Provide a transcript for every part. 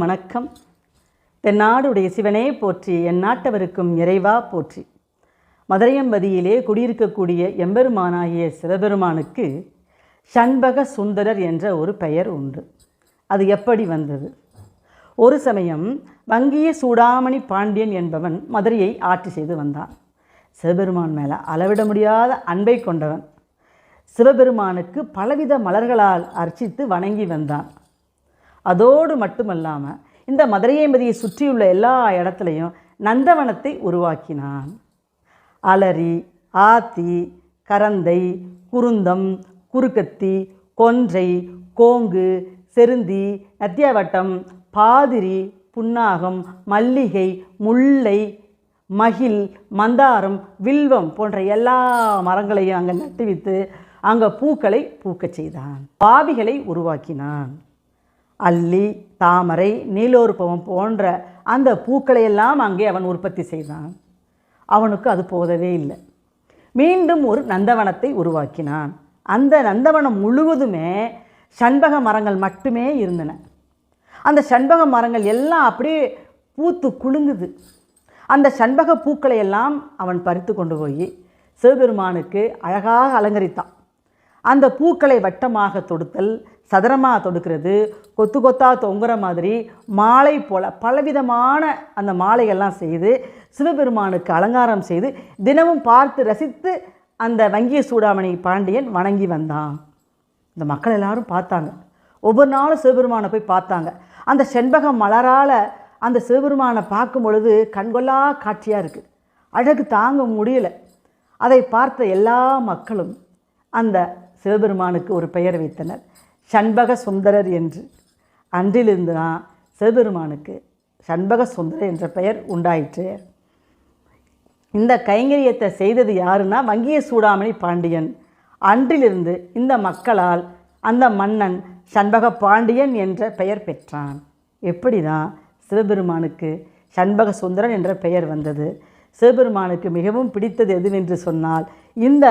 வணக்கம். தென்னாடுடைய சிவனே போற்றி என் நாட்டவருக்கும் இறைவா போற்றி. மதுரையம்பதியிலே குடியிருக்கக்கூடிய எம்பெருமானாகிய சிவபெருமானுக்கு சண்பக சுந்தரர் என்ற ஒரு பெயர் உண்டு. அது எப்படி வந்தது? ஒரு சமயம் வங்கிய சூடாமணி பாண்டியன் என்பவன் மதுரையை ஆட்சி செய்து வந்தான். சிவபெருமான் மேலே அளவிட முடியாத அன்பை கொண்டவன். சிவபெருமானுக்கு பலவித மலர்களால் அர்ச்சித்து வணங்கி வந்தான். அதோடு மட்டுமல்லாமல் இந்த மதுரையம்பதியை சுற்றியுள்ள எல்லா இடத்துலையும் நந்தவனத்தை உருவாக்கினான். அலரி ஆத்தி கரந்தை குருந்தம் குறுக்கத்தி கொன்றை கோங்கு செருந்தி நத்தியாவட்டம் பாதிரி புன்னாகம் மல்லிகை முல்லை மகிழ் மந்தாரம் வில்வம் போன்ற எல்லா மரங்களையும் அங்கே நட்டுவித்து அங்கே பூக்களை பூக்கச் செய்தான். பாவிகளை உருவாக்கினான். அல்லி தாமரை நீலோருப்பவம் போன்ற அந்த பூக்களையெல்லாம் அங்கே அவன் உற்பத்தி செய்தான். அவனுக்கு அது போதவே இல்லை. மீண்டும் ஒரு நந்தவனத்தை உருவாக்கினான். அந்த நந்தவனம் முழுவதுமே சண்பக மரங்கள் மட்டுமே இருந்தன. அந்த சண்பக மரங்கள் எல்லாம் அப்படியே பூத்து குலுங்குது. அந்த சண்பக பூக்களை எல்லாம் அவன் பறித்து கொண்டு போய் சிவபெருமானுக்கு அழகாக அலங்கரித்தான். அந்த பூக்களை வட்டமாக தொடுத்தல் சதுரமாக தொடுக்கிறது கொத்து கொத்தாக தொங்குற மாதிரி மாலை போல் பலவிதமான அந்த மாலைகள்லாம் செய்து சிவபெருமானுக்கு அலங்காரம் செய்து தினமும் பார்த்து ரசித்து அந்த வங்கிய சூடாமணி பாண்டியன் வணங்கி வந்தான். இந்த மக்கள் எல்லாரும் பார்த்தாங்க. ஒவ்வொரு நாளும் சிவபெருமானை போய் பார்த்தாங்க. அந்த செண்பக மலரால் அந்த சிவபெருமானை பார்க்கும் பொழுது கண்கொள்ளா காட்சியாக இருக்குது அழகு தாங்க முடியலை. அதை பார்த்த எல்லா மக்களும் அந்த சிவபெருமானுக்கு ஒரு பெயர் வைத்தனர். சண்பக சுந்தரர் என்று அன்றிலிருந்து தான் சிவபெருமானுக்கு சண்பக சுந்தரர் என்ற பெயர் உண்டாயிற்று. இந்த கைங்கரியத்தை செய்தது யாருன்னா வங்கிய சூடாமணி பாண்டியன். அன்றிலிருந்து இந்த மக்களால் அந்த மன்னன் சண்பக பாண்டியன் என்ற பெயர் பெற்றான். எப்படி தான் சிவபெருமானுக்கு சண்பக சுந்தரன் என்ற பெயர் வந்தது. சிவபெருமானுக்கு மிகவும் பிடித்தது எதுவென்று சொன்னால் இந்த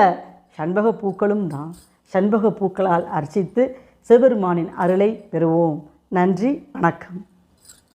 சண்பக பூக்களும் தான். சண்பக பூக்களால் அர்ச்சித்து சிவபெருமானின் அருளை பெறுவோம். நன்றி வணக்கம்.